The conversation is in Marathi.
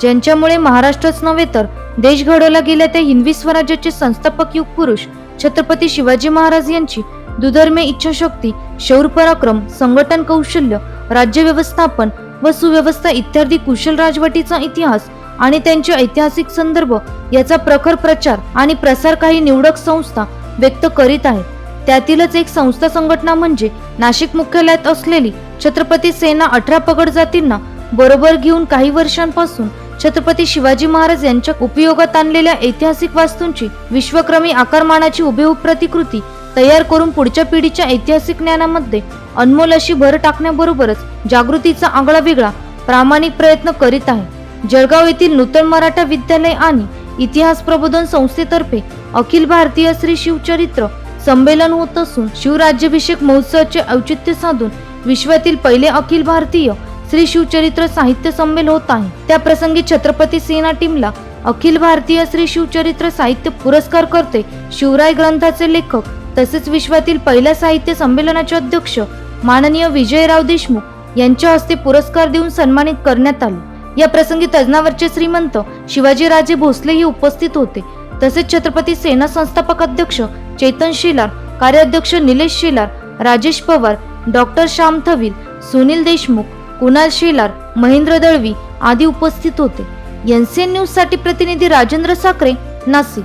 ज्यांच्यामुळे महाराष्ट्रच नव्हे तर देश घडवला गेल्या त्या हिंदवी स्वराज्याचे संस्थापक युग पुरुष छत्रपती शिवाजी महाराज यांची दुधर्मे इच्छाशक्ती शौर पराक्रम संघटन कौशल्य राज्य व्यवस्थापन व सुव्यवस्था इत्यादी कुशल राजवटीचा इतिहास आणि त्यांचे ऐतिहासिक संदर्भ याचा प्रखर प्रचार आणि प्रसार काही निवडक संस्था व्यक्त करीत आहेत. त्यातीलच एक संस्था संघटना म्हणजे नाशिक मुख्यालयात असलेली छत्रपती सेना अठरा पगड जातींना बरोबर घेऊन काही वर्षांपासून छत्रपती शिवाजी महाराज यांच्या उपयोगात आणलेल्या ऐतिहासिक वास्तूंची विश्वक्रमी आकारमानाची उभेहूब प्रतिकृती तयार करून पुढच्या पिढीच्या ऐतिहासिक ज्ञानामध्ये अनमोल अशी भर टाकण्याबरोबरच जागृतीचा आगळा वेगळा प्रामाणिक प्रयत्न करीत आहे. जळगाव येथील नूतन मराठा विद्यालय आणि इतिहास प्रबोधन संस्थेतर्फे अखिल भारतीय श्री शिवचरित्र संमेलन होत असून शिवराज्याभिषेक महोत्सवाचे औचित्य साधून विश्वातील पहिले अखिल भारतीय श्री शिवचरित्र साहित्य संमेलन होत आहे. त्या प्रसंगी छत्रपती सेना टीमला अखिल भारतीय श्री शिवचरित्र साहित्य पुरस्कार करते शिवराय ग्रंथाचे लेखक तसेच विश्वातील पहिल्या साहित्य संमेलनाचे अध्यक्ष माननीय विजयराव देशमुख यांच्या हस्ते पुरस्कार देऊन सन्मानित करण्यात आले. या प्रसंगी तज्ञावरचे श्रीमंत शिवाजीराजे भोसलेही उपस्थित होते. तसेच छत्रपती सेना संस्थापक अध्यक्ष चेतन शेलार कार्याध्यक्ष निलेश शेलार राजेश पवार डॉक्टर श्याम थवील सुनील देशमुख कुणाल शेलार महेंद्र दळवी आदी उपस्थित होते. एन न्यूजसाठी प्रतिनिधी राजेंद्र साखरे नाशिक.